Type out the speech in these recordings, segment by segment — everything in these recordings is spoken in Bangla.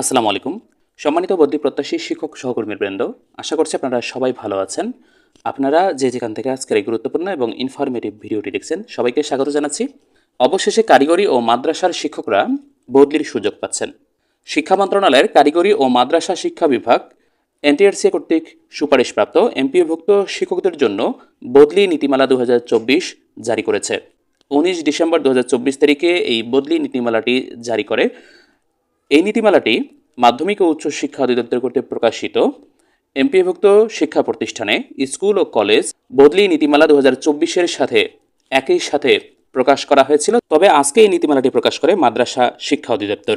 আসসালামু আলাইকুম। সম্মানিত বদ্যি প্রত্যাশী শিক্ষক সহকর্মীর বৃন্দ আশা করছি আপনারা সবাই ভালো আছেন। আপনারা যে যেখান থেকে আজকের এই গুরুত্বপূর্ণ এবং ইনফরমেটিভ ভিডিওটি দেখছেন, সবাইকে স্বাগত জানাচ্ছি। অবশেষে কারিগরি ও মাদ্রাসার শিক্ষকরা বদলির সুযোগ পাচ্ছেন। শিক্ষা মন্ত্রণালয়ের কারিগরি ও মাদ্রাসা শিক্ষা বিভাগ, এনটিআরসি কর্তৃক সুপারিশপ্রাপ্ত এমপিওভুক্ত শিক্ষকদের জন্য বদলি নীতিমালা দু হাজার চব্বিশ জারি করেছে। উনিশ ডিসেম্বর দু হাজার চব্বিশ তারিখে এই বদলি নীতিমালাটি জারি করে এই নীতিমালাটি মাধ্যমিক ও উচ্চ শিক্ষা অধিদপ্তর কর্তৃক প্রকাশিত। এমপিভুক্ত শিক্ষা প্রতিষ্ঠানে স্কুল ও কলেজ বদলি নীতিমালা দু হাজার সাথে একই সাথে প্রকাশ করা হয়েছিল। তবে আজকে এই নীতিমালাটি প্রকাশ করে মাদ্রাসা শিক্ষা অধিদপ্তর।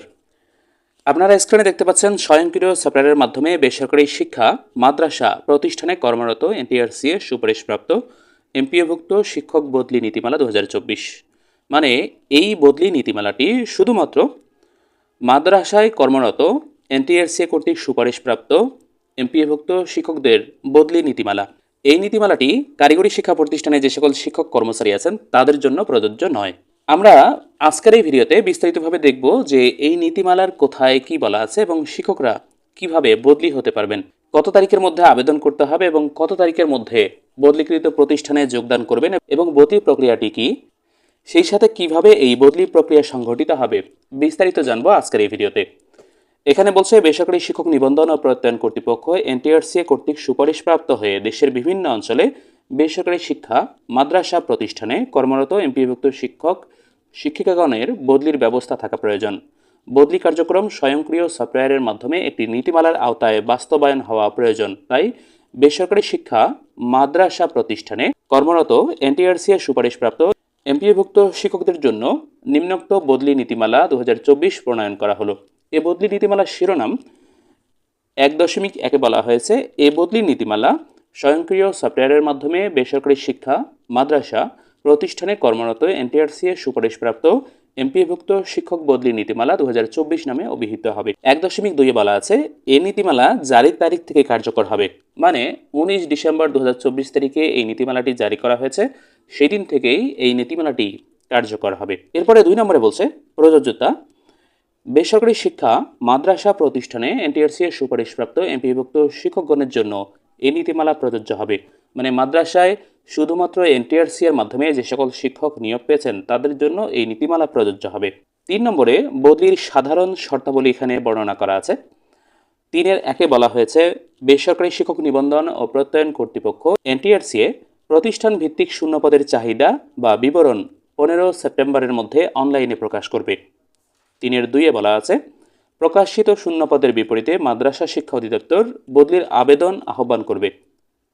আপনারা স্ক্রিনে দেখতে পাচ্ছেন স্বয়ংক্রিয় সফটওয়্যারের মাধ্যমে বেসরকারি শিক্ষা মাদ্রাসা প্রতিষ্ঠানে কর্মরত এনটিআরসি এর সুপারিশপ্রাপ্ত এমপিওভুক্ত শিক্ষক বদলি নীতিমালা দু হাজার চব্বিশ। মানে এই বদলি নীতিমালাটি শুধুমাত্র মাদ্রাসায় কর্মরত এনটিআরসি কর্তৃক সুপারিশপ্রাপ্ত এমপিএভুক্ত শিক্ষকদের বদলি নীতিমালা। এই নীতিমালাটি কারিগরি শিক্ষা প্রতিষ্ঠানে যে সকল শিক্ষক কর্মচারী আছেন, তাদের জন্য প্রযোজ্য নয়। আমরা আজকের এই ভিডিওতে বিস্তারিতভাবে দেখব যে এই নীতিমালার কোথায় কি বলা আছে এবং শিক্ষকরা কীভাবে বদলি হতে পারবেন, কত তারিখের মধ্যে আবেদন করতে হবে এবং কত তারিখের মধ্যে বদলিকৃত প্রতিষ্ঠানে যোগদান করবেন এবং বদলি প্রক্রিয়াটি কি সেই সাথে কীভাবে এই বদলি প্রক্রিয়া সংঘটিত হবে, বিস্তারিত জানব আজকের এই ভিডিওতে। এখানে বলছে, বেসরকারি শিক্ষক নিবন্ধন ও প্রত্যয়ন কর্তৃপক্ষ এনটিআরসি কর্তৃক সুপারিশপ্রাপ্ত হয়ে দেশের বিভিন্ন অঞ্চলে বেসরকারি শিক্ষা, মাদ্রাসা প্রতিষ্ঠানে কর্মরত এমপিভুক্ত শিক্ষক, শিক্ষিকাগণের বদলির ব্যবস্থা থাকা প্রয়োজন। বদলি কার্যক্রম স্বয়ংক্রিয় সফটওয়্যারের মাধ্যমে একটি নীতিমালার আওতায় বাস্তবায়ন হওয়া প্রয়োজন। তাই বেসরকারি শিক্ষা, মাদ্রাসা প্রতিষ্ঠানে কর্মরত এনটিআরসি এর সুপারিশপ্রাপ্ত এমপিএভুক্ত শিক্ষকদের জন্য নিম্নোক্ত বদলি নীতিমালা দু হাজার চব্বিশ প্রণয়ন করা হলো। এ বদলি নীতিমালার শিরোনাম এক দশমিক একে বলা হয়েছে। এ বদলি নীতিমালা স্বয়ংক্রিয় সফটওয়্যারের মাধ্যমে বেসরকারি শিক্ষা, মাদ্রাসা, প্রতিষ্ঠানে কর্মরত এনটিআরসি এর সুপারিশপ্রাপ্ত এমপিভুক্ত শিক্ষক বদলি নীতিমালা দু হাজার চব্বিশ নামে অভিহিত হবে। এক দশমিক দুইয়ে বলা আছে এ নীতিমালা জারির তারিখ থেকে কার্যকর হবে। মানে উনিশ ডিসেম্বর দু হাজার চব্বিশ তারিখে এই নীতিমালাটি জারি করা হয়েছে সেই দিন থেকেই এই নীতিমালাটি কার্যকর হবে। এরপরে দুই নম্বরে বলছে, প্রযোজ্যতা, বেসরকারি শিক্ষা মাদ্রাসা প্রতিষ্ঠানে এনটিআরসি এর সুপারিশপ্রাপ্ত এমপিভুক্ত শিক্ষকগণের জন্য এই নীতিমালা প্রযোজ্য হবে। মানে মাদ্রাসায় শুধুমাত্র এনটিআরসি এর মাধ্যমে যে সকল শিক্ষক নিয়োগ পেয়েছেন, তাদের জন্য এই নীতিমালা প্রযোজ্য হবে। তিন নম্বরে, বদলির সাধারণ শর্তাবলী এখানে বর্ণনা করা আছে। তিনের একে বলা হয়েছে, বেসরকারি শিক্ষক নিবন্ধন ও প্রত্যয়ন কর্তৃপক্ষ এনটিআরসি এ প্রতিষ্ঠান ভিত্তিক শূন্যপদের চাহিদা বা বিবরণ পনেরো সেপ্টেম্বরের মধ্যে অনলাইনে প্রকাশ করবে। তিনের দুইয়ে বলা আছে, প্রকাশিত শূন্যপদের বিপরীতে মাদ্রাসা শিক্ষা অধিদপ্তর বদলির আবেদন আহ্বান করবে।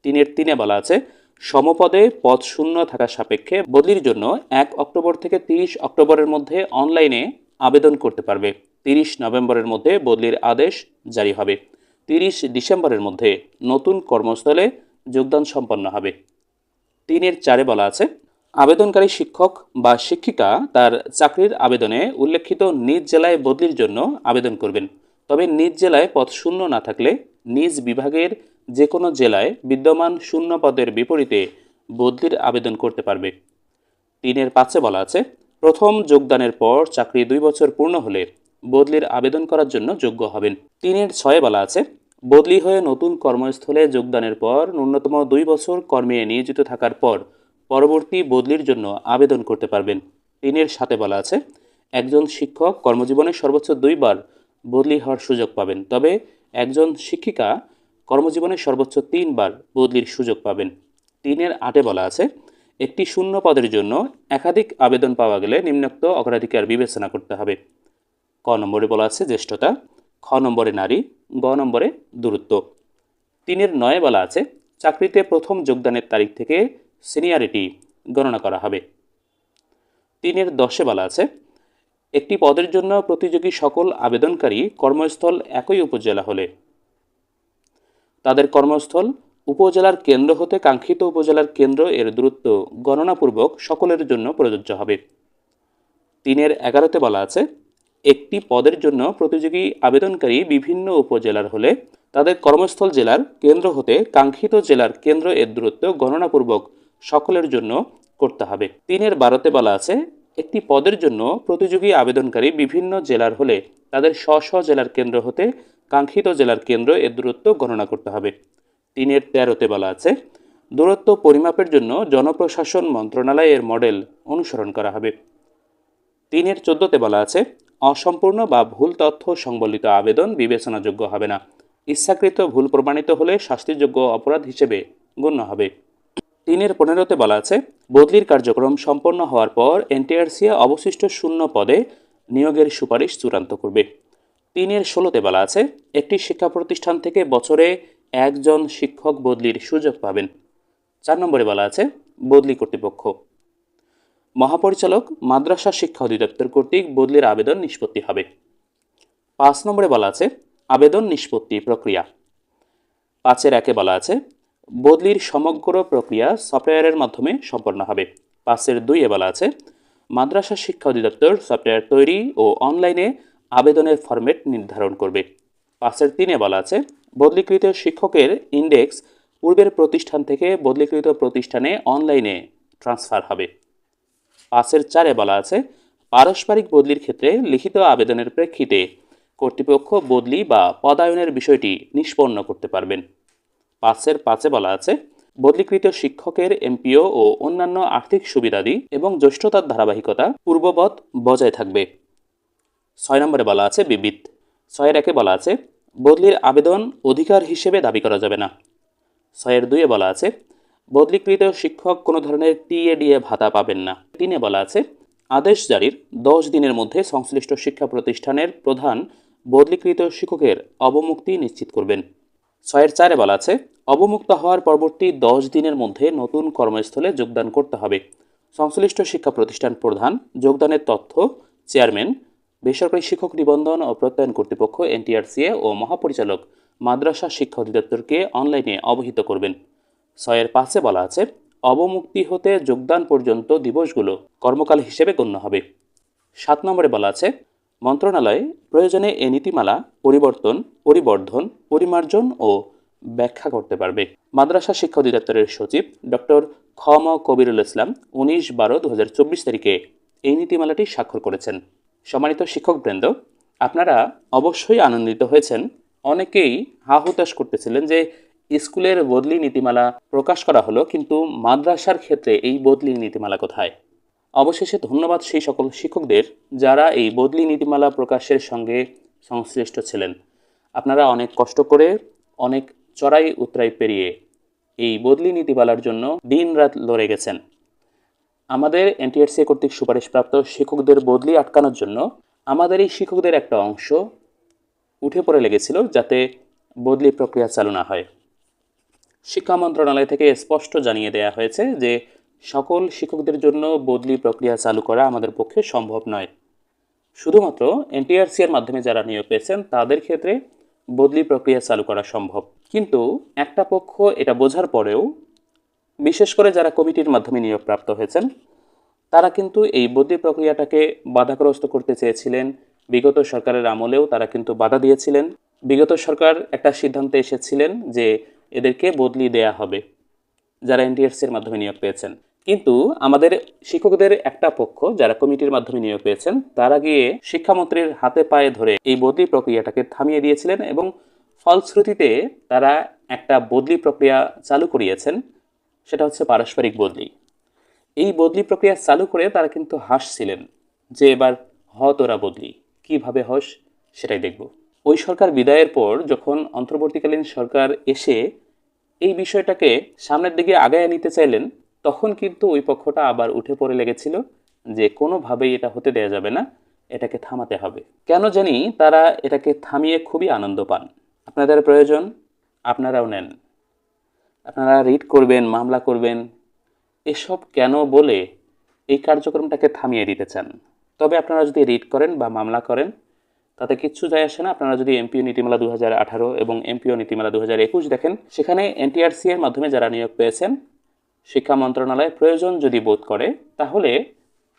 তিনের তিনে বলা আছে, সমপদে পদ শূন্য থাকা সাপেক্ষে বদলির জন্য এক অক্টোবর থেকে তিরিশ অক্টোবরের মধ্যে অনলাইনে আবেদন করতে পারবে। তিরিশ নভেম্বরের মধ্যে বদলির আদেশ জারি হবে। তিরিশ ডিসেম্বরের মধ্যে নতুন কর্মস্থলে যোগদান সম্পন্ন হবে। তিনের চারে বলা আছে, আবেদনকারী শিক্ষক বা শিক্ষিকা তার চাকরির আবেদনে উল্লেখিত নিজ জেলায় বদলির জন্য আবেদন করবেন। তবে নিজ জেলায় পদ শূন্য না থাকলে নিজ বিভাগের যে কোনো জেলায় বিদ্যমান শূন্য পদের বিপরীতে বদলির আবেদন করতে পারবে। তিনের পাঁচে বলা আছে, প্রথম যোগদানের পর চাকরি দুই বছর পূর্ণ হলে বদলির আবেদন করার জন্য যোগ্য হবেন। তিনের ছয়ে বলা আছে, বদলি হয়ে নতুন কর্মস্থলে যোগদানের পর ন্যূনতম দুই বছর কর্মে নিয়োজিত থাকার পর পরবর্তী বদলির জন্য আবেদন করতে পারবেন। তিনের সাথে বলা আছে, একজন শিক্ষক কর্মজীবনে সর্বোচ্চ দুইবার বদলি হওয়ার সুযোগ পাবেন। তবে একজন শিক্ষিকা কর্মজীবনে সর্বোচ্চ তিনবার বদলির সুযোগ পাবেন। তিনের আটে বলা আছে, একটি শূন্য পদের জন্য একাধিক আবেদন পাওয়া গেলে নিম্নোক্ত অগ্রাধিকার বিবেচনা করতে হবে। ক নম্বরে বলা আছে, জ্যেষ্ঠতা, খ নম্বরে নারী, গ নম্বরে দূরত্ব। তিনের নয়ে বলা আছে, চাকরিতে প্রথম যোগদানের তারিখ থেকে সিনিয়রিটি গণনা করা হবে। তিনের দশে বলা আছে একটি পদের জন্য প্রতিযোগী সকল আবেদনকারী কর্মস্থল একই উপজেলা হলে। তাদের কর্মস্থল উপজেলার কেন্দ্র হতে কাঙ্ক্ষিত উপজেলার কেন্দ্র এর দূরত্ব গণনাপূর্বক সকলের জন্য প্রযোজ্য হবে। তিনের এগারোতে বলা আছে, একটি পদের জন্য প্রতিযোগী আবেদনকারী বিভিন্ন উপজেলার হলে তাদের কর্মস্থল জেলার কেন্দ্র হতে কাঙ্ক্ষিত জেলার কেন্দ্র এর দূরত্ব গণনাপূর্বক সকলের জন্য করতে হবে। তিনের বারোতে বলা আছে একটি পদের জন্য প্রতিযোগী আবেদনকারী বিভিন্ন জেলার হলে তাদের স্ব স্ব জেলার কেন্দ্র হতে কাঙ্ক্ষিত জেলার কেন্দ্র এর দূরত্ব গণনা করতে হবে। তিনের তেরোতে বলা আছে, দূরত্ব পরিমাপের জন্য জনপ্রশাসন মন্ত্রণালয়ের মডেল অনুসরণ করা হবে। তিনের চোদ্দতে বলা আছে, অসম্পূর্ণ বা ভুল তথ্য সংবলিত আবেদন বিবেচনাযোগ্য হবে না। ইচ্ছাকৃত ভুল প্রমাণিত হলে শাস্তিযোগ্য অপরাধ হিসেবে গণ্য হবে। তিনের পনেরোতে বলা আছে, বদলির কার্যক্রম সম্পন্ন হওয়ার পর এনটিআরসিএ অবশিষ্ট শূন্য পদে নিয়োগের সুপারিশ চূড়ান্ত করবে। তিনের ষোলোতে বলা আছে, একটি শিক্ষা প্রতিষ্ঠান থেকে বছরে একজন শিক্ষক বদলির সুযোগ পাবেন। চার নম্বরে বলা আছে, বদলি কর্তৃপক্ষ। মহাপরিচালক, মাদ্রাসা শিক্ষা অধিদপ্তর কর্তৃক বদলির আবেদন নিষ্পত্তি হবে। পাঁচ নম্বরে বলা আছে, আবেদন নিষ্পত্তি প্রক্রিয়া। পাঁচের একে বলা আছে বদলির সমগ্র প্রক্রিয়া সফটওয়্যারের মাধ্যমে সম্পন্ন হবে। পাঁচের দুইয়ে বলা আছে। মাদ্রাসা শিক্ষা অধিদপ্তর সফটওয়্যার তৈরি ও অনলাইনে আবেদনের ফরম্যাট নির্ধারণ করবে। পাঁচের তিনে বলা আছে। বদলিকৃত শিক্ষকের ইন্ডেক্স পূর্বের প্রতিষ্ঠান থেকে বদলিকৃত প্রতিষ্ঠানে অনলাইনে ট্রান্সফার হবে। পাঁচের চারে বলা আছে। পারস্পরিক বদলির ক্ষেত্রে লিখিত আবেদনের প্রেক্ষিতে কর্তৃপক্ষ বদলি বা পদায়নের বিষয়টি নিষ্পন্ন করতে পারবেন। পাঁচের পাঁচে বলা আছে, বদলিকৃত শিক্ষকের এমপিও ও অন্যান্য আর্থিক সুবিধাদি এবং জ্যেষ্ঠতার ধারাবাহিকতা পূর্ববৎ বজায় থাকবে। ছয় নম্বরে বলা আছে বিবিধ ছয়ের একে বলা আছে, বদলির আবেদন অধিকার হিসেবে দাবি করা যাবে না। ছয়ের দুইয়ে বলা আছে, বদলিকৃত শিক্ষক কোনো ধরনের টিএডিএ ভাতা পাবেন না। তিনে বলা আছে, আদেশ জারির দশ দিনের মধ্যে সংশ্লিষ্ট শিক্ষা প্রতিষ্ঠানের প্রধান বদলিকৃত শিক্ষকের অবমুক্তি নিশ্চিত করবেন। ছয়ের চারে বলা আছে, অবমুক্ত হওয়ার পরবর্তী দশ দিনের মধ্যে নতুন কর্মস্থলে যোগদান করতে হবে। সংশ্লিষ্ট শিক্ষা প্রতিষ্ঠান প্রধান, যোগদানের তথ্য, চেয়ারম্যান, বেসরকারি শিক্ষক নিবন্ধন ও প্রত্যয়ন কর্তৃপক্ষ, এনটিআরসিএ ও মহাপরিচালক মাদ্রাসা শিক্ষা অধিদপ্তরকে অনলাইনে অবহিত করবেন। ছয়ের পাঁচে বলা আছে, অবমুক্তি হতে যোগদান পর্যন্ত দিবসগুলো কর্মকাল হিসেবে গণ্য হবে। সাত নম্বরে বলা আছে, মন্ত্রণালয় প্রয়োজনে এ নীতিমালা পরিবর্তন পরিবর্ধন, পরিমার্জন ও ব্যাখ্যা করতে পারবে। মাদ্রাসা শিক্ষা অধিদপ্তরের সচিব ডক্টর খম কবিরুল ইসলাম উনিশ বারো দু তারিখে এই নীতিমালাটি স্বাক্ষর করেছেন। সম্মানিত শিক্ষকবৃন্দ, আপনারা অবশ্যই আনন্দিত হয়েছেন। অনেকেই হা হুতাশ করতেছিলেন যে স্কুলের বদলি নীতিমালা প্রকাশ করা হলো, কিন্তু মাদ্রাসার ক্ষেত্রে এই বদলি নীতিমালা কোথায়? অবশেষে ধন্যবাদ সেই সকল শিক্ষকদের যারা এই বদলি নীতিমালা প্রকাশের সঙ্গে সংশ্লিষ্ট ছিলেন। আপনারা অনেক কষ্ট করে, অনেক চড়াই উতরাই পেরিয়ে এই বদলি নীতিমালার জন্য দিন রাত লড়ে গেছেন। আমাদের এনটিআরসি কর্তৃক সুপারিশপ্রাপ্ত শিক্ষকদের বদলি আটকানোর জন্য আমাদের এই শিক্ষকদের একটা অংশ উঠে পড়ে লেগেছিল যাতে বদলি প্রক্রিয়া চালু না হয়। শিক্ষা মন্ত্রণালয় থেকে স্পষ্ট জানিয়ে দেওয়া হয়েছে যে সকল শিক্ষকদের জন্য বদলি প্রক্রিয়া চালু করা আমাদের পক্ষে সম্ভব নয়। শুধুমাত্র এনটিআরসি এর মাধ্যমে যারা নিয়োগ পেয়েছেন, তাদের ক্ষেত্রে বদলি প্রক্রিয়া চালু করা সম্ভব। কিন্তু একটা পক্ষ এটা বোঝার পরেও, বিশেষ করে যারা কমিটির মাধ্যমে নিয়োগপ্রাপ্ত হয়েছেন, তারা কিন্তু এই বদলি প্রক্রিয়াটাকে বাধাগ্রস্ত করতে চেয়েছিলেন। বিগত সরকারের আমলেও তারা কিন্তু বাধা দিয়েছিলেন। বিগত সরকার একটা সিদ্ধান্তে এসেছিলেন যে এদেরকে বদলি দেয়া হবে, যারা এনটিএসসির মাধ্যমে নিয়োগ পেয়েছেন। কিন্তু আমাদের শিক্ষকদের একটা পক্ষ যারা কমিটির মাধ্যমে নিয়োগ পেয়েছেন, তারা গিয়ে শিক্ষামন্ত্রীর হাতে পায়ে ধরে এই বদলি প্রক্রিয়াটাকে থামিয়ে দিয়েছিলেন এবং ফলশ্রুতিতে তারা একটা বদলি প্রক্রিয়া চালু করিয়েছেন, সেটা হচ্ছে পারস্পরিক বদলি। এই বদলি প্রক্রিয়া চালু করে তারা কিন্তু হাসছিলেন যে এবার হ তোরা বদলি, কীভাবে হস সেটাই দেখব। ওই সরকার বিদায়ের পর যখন অন্তর্বর্তীকালীন সরকার এসে এই বিষয়টাকে সামনের দিকে আগায় নিতে চাইলেন তখন কিন্তু ওই পক্ষটা আবার উঠে পড়ে লেগেছিল যে কোনোভাবেই এটা হতে দেয়া যাবে না, এটাকে থামাতে হবে। কেন জানি তারা এটাকে থামিয়ে খুবই আনন্দ পান। আপনাদের প্রয়োজন, আপনারাও নেন। আপনারা রিড করবেন, মামলা করবেন, এসব কেন বলে এই কার্যক্রমটাকে থামিয়ে দিতে চান? তবে আপনারা যদি রিড করেন বা মামলা করেন, তাতে কিচ্ছু যায় আসে না। আপনারা যদি এমপিও নীতিমালা দু হাজার আঠারো এবং এমপিও নীতিমালা দু হাজার একুশ দেখেন, সেখানে এনটিআরসি এর মাধ্যমে যারা নিয়োগ পেয়েছেন শিক্ষা মন্ত্রণালয় প্রয়োজন যদি বোধ করে, তাহলে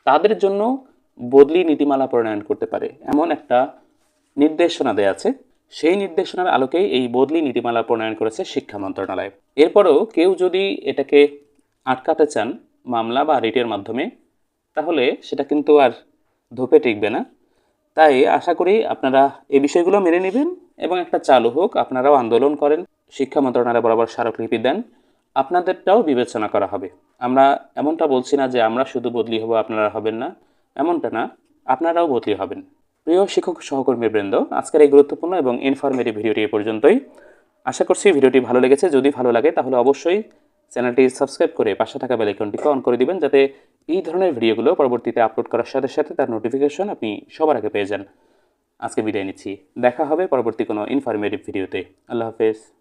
তাদের জন্য বদলি নীতিমালা প্রণয়ন করতে পারে। এমন একটা নির্দেশনা দেয়া আছে। সেই নির্দেশনার আলোকেই এই বদলি নীতিমালা প্রণয়ন করেছে শিক্ষা মন্ত্রণালয়। এরপরও কেউ যদি এটাকে আটকাতে চান মামলা বা রিটের মাধ্যমে, তাহলে সেটা কিন্তু আর ধূপে টিকবে না। তাই আশা করি আপনারা এই বিষয়গুলো মেনে নেবেন এবং একটা চালু হোক, আপনারাও আন্দোলন করেন। শিক্ষা মন্ত্রণালয় বরাবর স্মারকলিপি দেন। আপনাদেরটাও বিবেচনা করা হবে। আমরা এমনটা বলছি না যে আমরা শুধু বদলি হব, আপনারা হবেন না। এমনটা না, আপনারাও বদলি হবেন। প্রিয় শিক্ষক সহকর্মীবৃন্দ, আজকের এই গুরুত্বপূর্ণ এবং ইনফরমেটিভ ভিডিওটি এ পর্যন্তই। আশা করছি ভিডিওটি ভালো লেগেছে। যদি ভালো লাগে, তাহলে অবশ্যই চ্যানেলটি সাবস্ক্রাইব করে পাশে থাকা বেল আইকনটিকে অন করে দিবেন, যাতে এই ধরনের ভিডিওগুলো পরবর্তীতে আপলোড করার সাথে সাথে তার নোটিফিকেশন আপনি সবার আগে পেয়ে যান। আজকে বিদায় নিচ্ছি। দেখা হবে পরবর্তী কোনো ইনফরমেটিভ ভিডিওতে। আল্লাহ হাফেজ।